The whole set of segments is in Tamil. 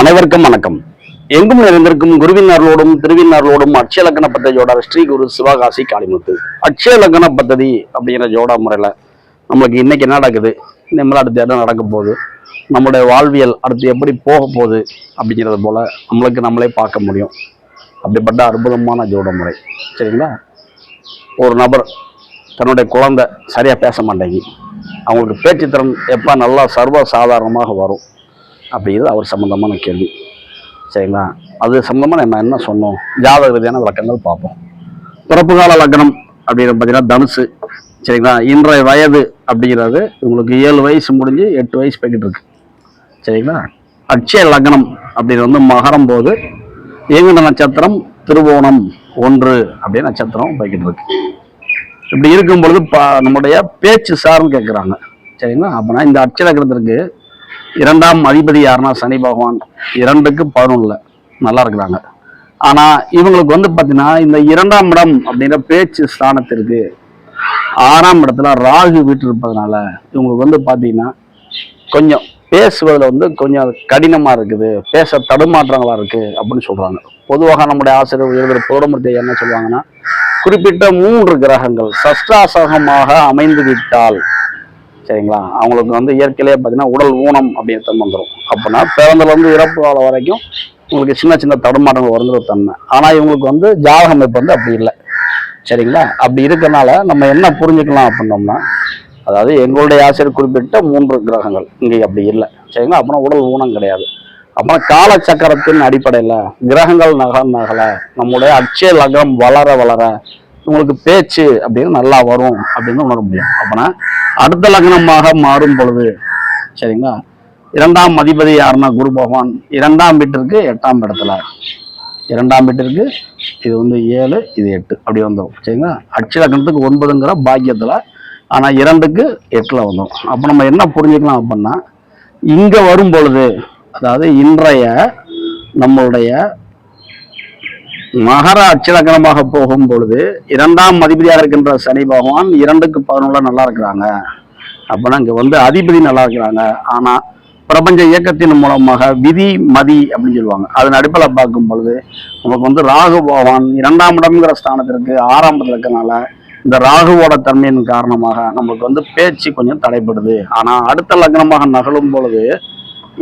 அனைவருக்கும் வணக்கம். எங்கும் நிறைந்திருக்கும் குருவினார்களோடும் திருவினார்களோடும் அட்சய லக்கண பத்ததியோட ஸ்ரீ குரு சிவகாசி காளிமுத்து. அட்சய லக்கண பத்ததி அப்படிங்கிற ஜோடா முறையில் நம்மளுக்கு இன்றைக்கி என்ன நடக்குது? இனிமேல் அடுத்து என்ன நடக்க போகுது? நம்மளுடைய வாழ்வியல் அடுத்து எப்படி போக போகுது? அப்படிங்கிறது போல் நம்மளுக்கு நம்மளே பார்க்க முடியும். அப்படிப்பட்ட அற்புதமான ஜோட முறை. சரிங்களா? ஒரு நபர் தன்னுடைய குழந்தை சரியாக பேச மாட்டேங்கி அவங்களுக்கு பேச்சுத்திறன் எப்போ நல்லா சர்வ சாதாரணமாக வரும். அப்படிங்கிறது அவர் சம்மந்தமான கேள்வி. சரிங்களா? அது சம்மந்தமாக நம்ம என்ன சொன்னோம்? ஜாதக ரீதியான விளக்கங்கள் பார்ப்போம். பிறப்பு கால லக்னம் அப்படின்னு பார்த்தீங்கன்னா தனுசு. சரிங்களா? இன்றைய வயது அப்படிங்கிறது உங்களுக்கு ஏழு வயசு முடிஞ்சு எட்டு வயசு போய்கிட்டு இருக்கு. சரிங்களா? அட்சய லக்னம் அப்படின்னு வந்து மகரம் போது இயங்குன நட்சத்திரம் திருவோணம் ஒன்று அப்படின்னு நட்சத்திரம் போய்கிட்டு இருக்கு. இப்படி இருக்கும் பொழுது பா நம்முடைய பேச்சு சார்னு கேட்குறாங்க சரிங்களா? அப்போனா இந்த அட்சய லக்னத்திற்கு இரண்டாம் அதிபதி யாருன்னா சனி பகவான். இரண்டுக்கு பதினொன்றில் நல்லா இருக்கிறாங்க. ஆனால் இவங்களுக்கு வந்து பார்த்தீங்கன்னா இந்த இரண்டாம் இடம் அப்படின்ற பேச்சு ஸ்தானத்திற்கு ஆறாம் இடத்துல ராகு வீட்டு இருப்பதனால இவங்களுக்கு வந்து பார்த்தீங்கன்னா கொஞ்சம் பேசுவதில் வந்து கொஞ்சம் கடினமாக இருக்குது. பேச தடுமாற்றங்களா இருக்குது அப்படின்னு சொல்கிறாங்க பொதுவாக நம்முடைய ஆசிரியர் எழுதுகிற புரோடமூர்த்தி என்ன சொல்லுவாங்கன்னா குறிப்பிட்ட மூன்று கிரகங்கள் சஷ்டாசகமாக அமைந்து விட்டால் சரிங்களா? அவங்களுக்கு வந்து இயற்கையிலே பார்த்தீங்கன்னா உடல் ஊனம் அப்படின்னு வந்துடும் அப்படின்னா பிறந்தலேருந்து இறப்பு காலம் வரைக்கும் உங்களுக்கு சின்ன சின்ன தடுமாற்றங்கள் வந்துடும் தன்மை. ஆனால் இவங்களுக்கு வந்து ஜாதக அமைப்பு வந்து அப்படி இல்லை. சரிங்களா? அப்படி இருக்கறனால நம்ம என்ன புரிஞ்சுக்கலாம் அப்படின்னோம்னா அதாவது எங்களுடைய ஆசிரியர் குறிப்பிட்ட மூன்று கிரகங்கள். இங்கே அப்படி இல்லை. சரிங்களா? அப்புறம் உடல் ஊனம் கிடையாது. அப்புறம் காலச்சக்கரத்தின் அடிப்படையில் கிரகங்கள் நகர நகல நம்முடைய அச்சே லக்னம் வளர வளர உங்களுக்கு பேச்சு அப்படின்னு நல்லா வரும் அப்படின்னு உணர முடியும். அப்போனா அடுத்த லக்னமாக மாறும் பொழுது சரிங்களா? இரண்டாம் அதிபதி யாருன்னா? குரு பகவான். இரண்டாம் வீட்டிற்கு எட்டாம் இடத்துல. இரண்டாம் வீட்டிற்கு இது வந்து ஏழு இது எட்டு. அப்படி வந்துடும் சரிங்களா? அச்சு லக்னத்துக்கு ஒன்பதுங்கிற பாக்கியத்தில் ஆனால் இரண்டுக்கு எட்டில் வந்துடும் அப்போ நம்ம என்ன புரிஞ்சுக்கலாம் அப்படின்னா இங்கே வரும் பொழுது அதாவது இன்றைய நம்மளுடைய மகர அச்சலக்கணமாக போகும் பொழுது இரண்டாம் அதிபதியாக இருக்கின்ற சனி பகவான் இரண்டுக்கு பதினொன்றுல நல்லா இருக்கிறாங்க. அப்போனா இங்கே வந்து அதிபதி நல்லா இருக்கிறாங்க. ஆனால் பிரபஞ்ச இயக்கத்தின் மூலமாக விதி மதி அப்படின்னு சொல்லுவாங்க. அதன் அடிப்படையில் பார்க்கும் பொழுது நமக்கு வந்து ராகு பகவான் இரண்டாம் இடம்ங்கிற ஸ்தானத்திற்கு ஆரம்பத்தில் இடத்துல இருக்கனால இந்த ராகுவோட தன்மையின் காரணமாக நமக்கு வந்து பேச்சு கொஞ்சம் தடைப்படுது ஆனால் அடுத்த லக்னமாக நகலும் பொழுது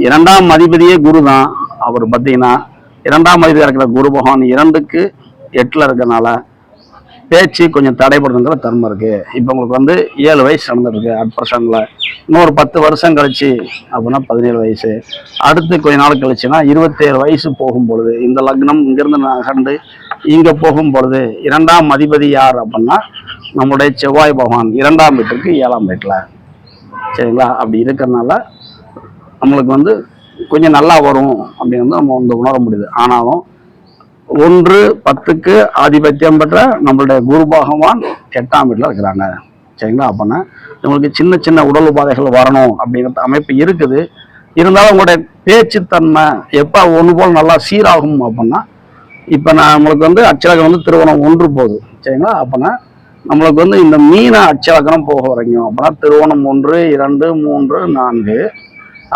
இரண்டாம் அதிபதியே குரு தான் அவர் பார்த்தீங்கன்னா இரண்டாம் வயதில் இருக்கிற குரு பகவான் இரண்டுக்கு எட்டில் இருக்கிறனால பேச்சு கொஞ்சம் தடைப்படுதுங்கிற தன்மை இருக்குது இப்போ உங்களுக்கு வந்து ஏழு வயசு நடந்திருக்கு அட் பர்சன்ட்ல இன்னொரு பத்து வருஷம் கழிச்சு அப்படின்னா பதினேழு வயசு. அடுத்து கொஞ்ச நாள் கழிச்சுன்னா இருபத்தேழு வயசு போகும் பொழுது இந்த லக்னம் இங்கிருந்து நகர்ந்து இங்கே போகும் பொழுது இரண்டாம் அதிபதி யார் அப்படின்னா நம்முடைய செவ்வாய் பகவான் இரண்டாம் வீட்டுக்கு ஏழாம் வீட்டில். சரிங்களா? அப்படி இருக்கிறனால நம்மளுக்கு வந்து கொஞ்சம் நல்லா வரும் அப்படின்னு வந்து நம்ம வந்து உணர முடியுது. ஆனாலும் ஒன்று பத்துக்கு ஆதிபத்தியம் பெற்ற நம்மளுடைய குரு பகவான் எட்டாம் வீட்டில் இருக்கிறாங்க. சரிங்களா? அப்படின்னா நம்மளுக்கு சின்ன சின்ன உடல் உபாதைகள் வரணும் அப்படிங்கிற அமைப்பு இருக்குது. இருந்தாலும் உங்களுடைய பேச்சுத்தன்மை எப்போ ஒன்று போல் நல்லா சீராகும் அப்படின்னா இப்போ நான் நம்மளுக்கு வந்து அச்சலகம் வந்து திருவோணம் ஒன்று போகுது. சரிங்களா? அப்படின்னா நம்மளுக்கு வந்து இந்த மீன அச்சலக்கணம் போக வரைக்கும் அப்படின்னா திருவோணம் ஒன்று இரண்டு மூன்று நான்கு.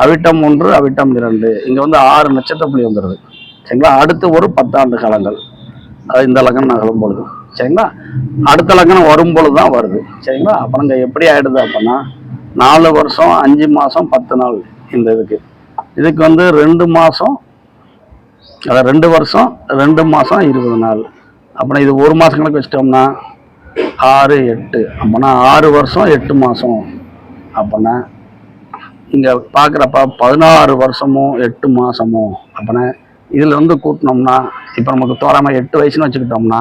அவிட்டம் ஒன்று அவிட்டம் இரண்டு. இங்கே வந்து ஆறு நட்சத்திர புள்ளி வந்துடுது சரிங்களா? அடுத்து ஒரு பத்தாண்டு காலங்கள். அது இந்த லக்னம் நகரும் பொழுது. சரிங்களா? அடுத்த லக்னம் வரும் பொழுது தான் வருது. சரிங்களா? அப்புறம் இங்கே எப்படி ஆயிடுது அப்படின்னா நாலு வருஷம் அஞ்சு மாதம் பத்து நாள் இந்த இதுக்கு. இதுக்கு வந்து ரெண்டு மாதம் அதாவது ரெண்டு வருஷம் ரெண்டு மாதம் இருபது நாள். அப்புறம் இது ஒரு மாதம் கணக்கு வச்சிட்டோம்னா ஆறு எட்டு. அப்போனா ஆறு வருஷம் எட்டு மாதம் அப்படின்னா இங்கே பார்க்குறப்ப பதினாறு வருஷமும் எட்டு மாதமும் அப்படின்னா இதில் வந்து கூட்டினோம்னா இப்போ நமக்கு தோறாமல் எட்டு வயசுன்னு வச்சுக்கிட்டோம்னா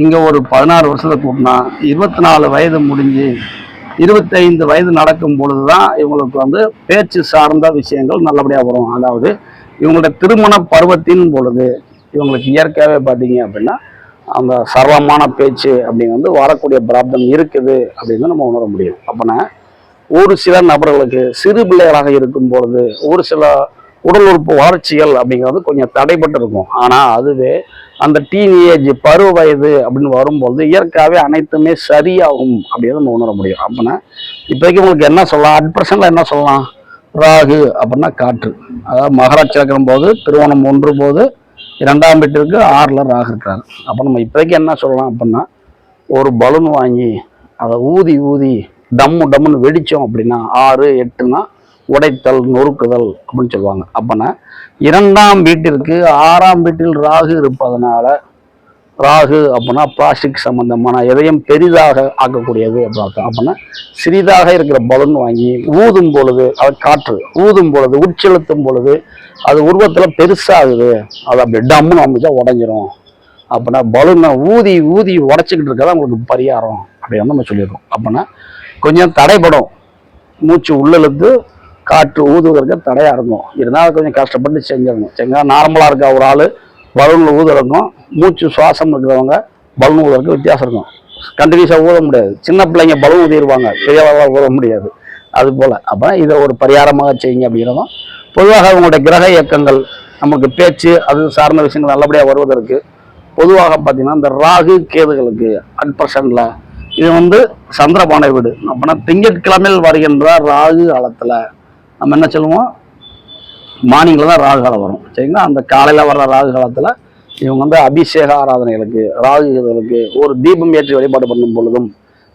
இங்கே ஒரு பதினாறு வருஷத்தை கூட்டினா இருபத்தி நாலு வயது முடிஞ்சு இருபத்தைந்து வயது நடக்கும் பொழுது தான் இவங்களுக்கு வந்து பேச்சு சார்ந்த விஷயங்கள் நல்லபடியாக வரும். அதாவது இவங்களுடைய திருமண பருவத்தின் பொழுது இவங்களுக்கு இயற்கையாகவே பார்த்தீங்க அப்படின்னா அந்த சர்வமான பேச்சு அப்படிங்கிறது வந்து வரக்கூடிய பிராப்தம் இருக்குது அப்படின்னு நம்ம உணர முடியும். அப்போனா ஒரு சில நபர்களுக்கு சிறு பிள்ளைகளாக இருக்கும் பொழுது ஒரு சில உடல் உறுப்பு வளர்ச்சிகள் அப்படிங்கிறது கொஞ்சம் தடைப்பட்டு இருக்கும் ஆனால் அதுவே அந்த டீனேஜ் பருவ வயது அப்படின்னு வரும்பொழுது இயற்கையாகவே அனைத்துமே சரியாகும் அப்படின்னு நம்ம உணர முடியும். அப்படின்னா இப்போதைக்கு உங்களுக்கு என்ன சொல்லலாம்? அட் என்ன சொல்லலாம்? ராகு அப்படின்னா காற்று. அதாவது மகராட்சி இறக்கும் போது திருவோணம் ஒன்று போது இரண்டாம் வீட்டிற்கு ஆறில் ராகு இருக்கிறாரு. அப்போ நம்ம இப்போதைக்கு என்ன சொல்லலாம் அப்படின்னா ஒரு பலூன் வாங்கி அதை ஊதி ஊதி டம்மு டம்முன்னு வெடித்தோம் அப்படின்னா ஆறு எட்டுனா உடைத்தல் நொறுக்குதல் அப்படின்னு சொல்லுவாங்க. அப்போனா இரண்டாம் வீட்டிற்கு ஆறாம் வீட்டில் ராகு இருப்பதனால ராகு அப்படின்னா பிளாஸ்டிக் சம்பந்தமான எதையும் பெரிதாக ஆக்கக்கூடியது அப்படின்னு அப்படின்னா சிறிதாக இருக்கிற பலூன் வாங்கி ஊதும் பொழுது அது காற்று ஊதும் பொழுது உட்செலுத்தும் பொழுது அது உருவத்தில் பெருசாகுது. அது அப்படி டம்முன்னு அமைச்சா உடஞ்சிரும். அப்படின்னா பலூனை ஊதி ஊதி உடச்சிக்கிட்டு இருக்கதான் உங்களுக்கு பரிகாரம் அப்படின்னு நம்ம சொல்லியிருக்கோம். அப்படின்னா கொஞ்சம் தடைப்படும் மூச்சு உள்ளிழுத்து காற்று ஊதுவதற்கு தடையாக இருக்கும். இருந்தாலும் கொஞ்சம் கஷ்டப்பட்டு செஞ்சிடணும். செஞ்சால் நார்மலாக இருக்க ஒரு ஆள் பலூனில் ஊதுறதுக்கும் மூச்சு சுவாசம் இருக்கிறவங்க பலூன் ஊதுறதுக்கு வித்தியாசம் இருக்கும். கண்டினியூஸாக ஊத முடியாது. சின்ன பிள்ளைங்க பலூன் ஊதிடுவாங்க. பெரியவர்களால் ஊத முடியாது. அது போல். அப்போ இதை ஒரு பரிகாரமாக செய்யுங்க அப்படிங்கிறதும் பொதுவாக உங்களுடைய கிரக இயக்கங்கள் நமக்கு பேச்சு அது சார்ந்த விஷயங்கள் நல்லபடியாக வருவதற்கு பொதுவாக பார்த்தீங்கன்னா இந்த ராகு கேதுகளுக்கு அட் இது வந்து சந்திரபானை வீடு. அப்படின்னா திங்கட்கிழமையில் வருகின்ற ராகு காலத்தில். நம்ம என்ன சொல்லுவோம்? மார்னிங்கில் தான் ராகு காலம் வரும். சரிங்களா? அந்த காலையில் வர்ற ராகு காலத்தில் இவங்க வந்து அபிஷேக ஆராதனைகளுக்கு ராகு கேதுகளுக்கு ஒரு தீபம் ஏற்றி வழிபாடு பண்ணும் பொழுதும்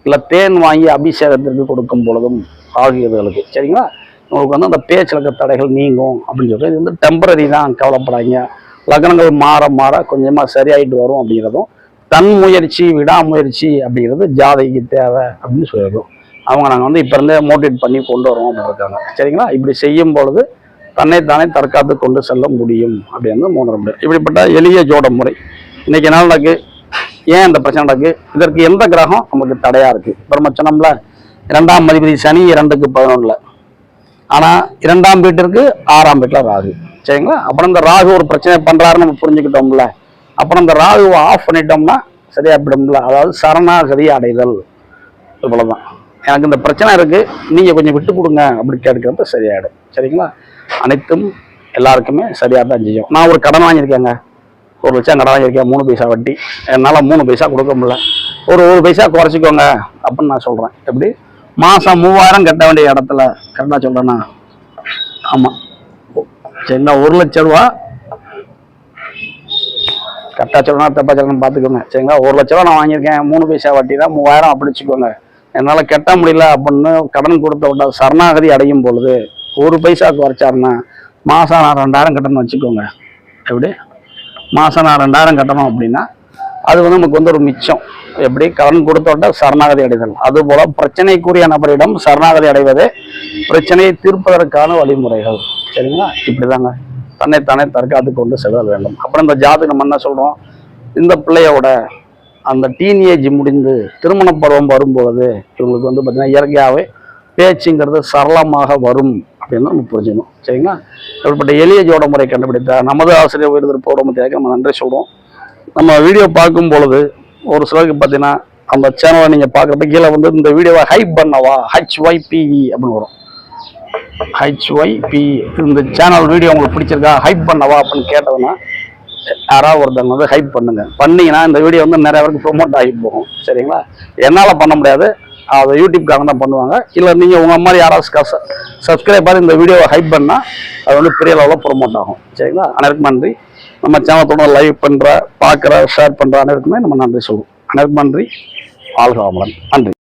இல்லை தேன் வாங்கி அபிஷேகத்திற்கு கொடுக்கும் பொழுதும் ராகு கேதுகளுக்கு சரிங்களா? உங்களுக்கு வந்து அந்த பேச்சில் இருக்க தடைகள் நீங்கும் அப்படின்னு சொல்லிட்டு இது வந்து டெம்பரரி தான் கவலைப்படாதீங்க. லக்னங்கள் மாற மாற கொஞ்சமாக சரியாயிட்டு வரும் அப்படிங்கிறதும் தன் முயற்சி விடாமுயற்சி அப்படிங்கிறது ஜாதைக்கு தேவை அப்படின்னு சொல்லிடுறோம். அவங்க நாங்கள் வந்து இப்போ இருந்தே மோட்டிவேட் பண்ணி கொண்டு வரோம் அப்படின்னு இருக்காங்க. சரிங்களா? இப்படி செய்யும் பொழுது தன்னைத்தானே தற்காத்து கொண்டு செல்ல முடியும் அப்படின்னு மூணு முடியும் இப்படிப்பட்ட எளிய ஜோட முறை. இன்னைக்கு என்ன நடக்கு? ஏன் இந்த பிரச்சனை நடக்கு? இதற்கு எந்த கிரகம் நமக்கு தடையாக இருக்குது இப்போ நம்ம சொன்னோம்ல இரண்டாம் மதிபதி சனி இரண்டுக்கு பதினொன்றில் ஆனால் இரண்டாம் வீட்டிற்கு ஆறாம் வீட்டில் ராகு. சரிங்களா? அப்புறம் இந்த ராகு ஒரு பிரச்சனை பண்ணுறாருன்னு நம்ம புரிஞ்சுக்கிட்டோம்ல. அப்புறம் இந்த ராகுவை ஆஃப் பண்ணிட்டோம்னா சரியா போயிடும்ல. அதாவது சரணாகதி அடைதல். இவ்வளவுதான் எனக்கு இந்த பிரச்சனை இருக்கு. நீங்க கொஞ்சம் விட்டு கொடுங்க அப்படி கேட்கறது சரியாயிடும். சரிங்களா? அனைத்தும் எல்லாருக்குமே சரியா தான் செய்யும். நான் ஒரு கடன் வாங்கியிருக்கேங்க. ஒரு லட்சம் கடன் வாங்கியிருக்கேன். மூணு பைசா வட்டி. என்னால் மூணு பைசா கொடுக்க முடியல. ஒரு ஒரு பைசா குறைச்சிக்கோங்க அப்படின்னு நான் சொல்கிறேன் எப்படி? மாதம் மூவாயிரம் கட்ட வேண்டிய இடத்துல கரெக்டாக சொல்கிறேன்னா ஆமாம் சரிங்களா ஒரு லட்ச ரூபா கரெக்டாக சொல்லணும் தப்பா சொல்லணும் பார்த்துக்கோங்க சரிங்களா? ஒரு லட்ச ரூபா நான் வாங்கியிருக்கேன். மூணு பைசா வட்டி தான். மூவாயிரம் அப்படி வச்சுக்கோங்க. என்னால் கட்ட முடியல அப்படின்னு கடன் கொடுத்த விட்டா சரணாகதி அடையும் பொழுது ஒரு பைசா குறைச்சாருன்னா மாதம் நான் ரெண்டாயிரம் கட்டணும் வச்சுக்கோங்க. எப்படி? மாதம் நான் ரெண்டாயிரம் கட்டணும் அப்படின்னா அது வந்து நமக்கு வந்து ஒரு மிச்சம். எப்படி? கடன் கொடுத்தோட்ட சரணாகதி அடைதல். அதுபோல பிரச்சனைக்குரிய நபரிடம் சரணாகதி அடைவதே பிரச்சனையை தீர்ப்பதற்கான வழிமுறைகள். சரிங்களா? இப்படிதாங்க. தன்னைத்தானே தற்காத்து கொண்டு செல்ல வேண்டும். அப்புறம் இந்த ஜாதகம் நம்ம என்ன சொல்கிறோம் இந்த பிள்ளையோட அந்த டீனேஜ் முடிந்து திருமண பருவம் வரும்பொழுது இவங்களுக்கு வந்து பார்த்திங்கன்னா இயற்கையாகவே பேச்சுங்கிறது சரளமாக வரும் அப்படின்னு நம்ம புரிஞ்சுக்கணும். சரிங்களா? இப்படிப்பட்ட எளிய ஜோட முறை கண்டுபிடித்த நமது ஆசிரியர் உயர்திரு பௌரமத்தியாக நம்ம நன்றி சொல்கிறோம் நம்ம வீடியோ பார்க்கும் பொழுது ஒரு சிலருக்கு பார்த்தீங்கன்னா அந்த சேனலை நீங்கள் பார்க்குறப்ப கீழே வந்து இந்த வீடியோவை ஹைப் பண்ணவா? ஹெச்ஒய்பிஇ அப்படின்னு வரும். ஹெச்ஒய்பி இந்த சேனல் வீடியோ உங்களுக்கு பிடிச்சிருக்கா? ஹைப் பண்ணவா அப்படின்னு கேட்டதுன்னா யாராவது ஒருத்தவங்க வந்து ஹைப் பண்ணுங்க. பண்ணீங்கன்னா இந்த வீடியோ வந்து நிறைய பேருக்கு ப்ரொமோட் ஆகி போகும். சரிங்களா? என்னால் பண்ண முடியாது. அதை யூடியூப்காக தான் பண்ணுவாங்க. இல்லை நீங்கள் உங்கள் மாதிரி யாராவது சப்ஸ்கிரைப் பண்ணி இந்த வீடியோவை ஹைப் பண்ணால் அது வந்து பெரிய லெவலில் ப்ரொமோட் ஆகும். சரிங்களா? அனைவருக்கும் நன்றி. நம்ம சேனத்தோட லைவ் பண்ணுற பார்க்குற ஷேர் பண்ணுற அனைவருக்குமே நம்ம நன்றி சொல்லுவோம். அனைவருக்கும் நன்றி. வாழ்க நன்றி.